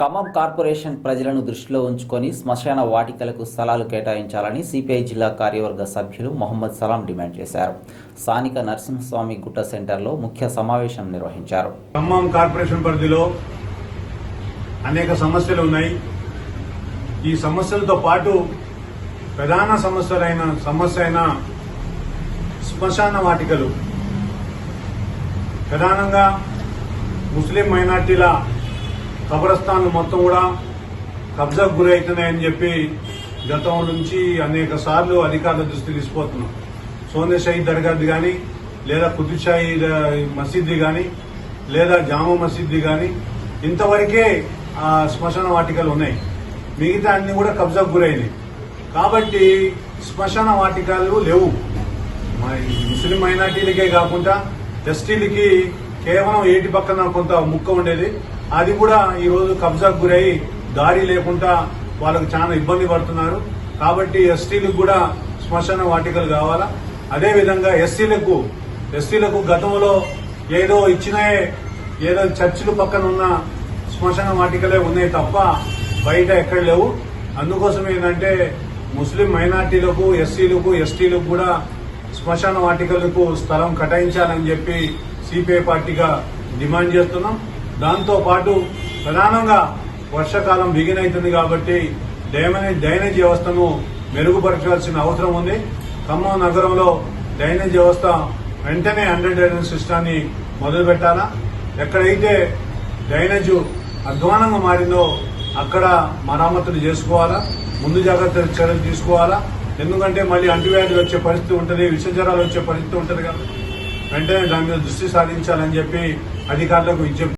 Khammam corporation ప్రజలను దృష్టిలో ఉంచుకొని శ్మశాన వాటికలకు స్థలాలు కేటాయించాలని సిపిఐ జిల్లా కార్యవర్గ సభ్యులు మొహమ్మద్ సలాం డిమాండ్ చేశారు. స్థానిక నరసింహస్వామి గుట్ట సెంటర్లో ముఖ్య సమావేశం నిర్వహించారు. ఖమ్మం కార్పొరేషన్ పరిధిలో అనేక సమస్యలు ఉన్నాయి. ఈ సమస్యలతో పాటు ప్రధాన సమస్యలైన సమస్య అయిన శ్మశాన వాటికలు. ప్రధానంగా ముస్లిం మైనార్టీల కబరస్థాన్లు మొత్తం కూడా కబ్జాకు గురవుతున్నాయని చెప్పి గతం నుంచి అనేక సార్లు అధికారుల దృష్టి తీసుకుపోతున్నాం. సోనే దర్గాది కానీ లేదా కుతుబ్షాయి మసీద్ది కానీ లేదా జామా మసీద్ది కానీ ఇంతవరకే శ్మశాన వాటికలు ఉన్నాయి. మిగతా అన్ని కూడా కబ్జాకు గురైనాయి కాబట్టి శ్మశాన వాటికలు లేవు. మరి ముస్లిం మైనార్టీలకే కాకుండా ఎస్టీలకి కేవలం ఏటి పక్కన కొంత ముక్క ఉండేది. అది కూడా ఈ రోజు కబ్జాకు గురై దారి లేకుండా వాళ్ళకు చాలా ఇబ్బంది పడుతున్నారు. కాబట్టి ఎస్టీలకు కూడా శ్మశాన వాటికలు కావాలా? అదే విధంగా ఎస్సీలకు ఎస్టీలకు గతంలో ఏదో ఇచ్చినాయే ఏదో చర్చిలు పక్కన ఉన్న శ్మశాన వాటికలే ఉన్నాయి తప్ప బయట ఎక్కడ లేవు. అందుకోసం ఏంటంటే ముస్లిం మైనార్టీలకు ఎస్సీలకు ఎస్టీలకు కూడా శ్మశాన వాటికలకు స్థలం కేటాయించాలని చెప్పి సిపిఐ పార్టీగా డిమాండ్ చేస్తున్నాం. దాంతో పాటు ప్రధానంగా వర్షాకాలం బిగిన్ అవుతుంది కాబట్టి డ్రైనేజ్ డ్రైనేజ్ వ్యవస్థను మెరుగుపరచాల్సిన అవసరం ఉంది. ఖమ్మం నగరంలో డ్రైనేజ్ వ్యవస్థ వెంటనే అండర్ డ్రైనేజ్ సిస్టాన్ని మొదలుపెట్టాలా? ఎక్కడైతే డ్రైనేజ్ అధ్వానంగా మారిందో అక్కడ మరామతులు చేసుకోవాలా? ముందు జాగ్రత్త చర్యలు తీసుకోవాలా? ఎందుకంటే మళ్ళీ అంటువ్యాధులు వచ్చే పరిస్థితి ఉంటుంది విషజ్వరాలు వచ్చే పరిస్థితి ఉంటుంది కాబట్టి వెంటనే దాని మీద దృష్టి సాధించాలని చెప్పి అధికారులకు విజ్ఞప్తి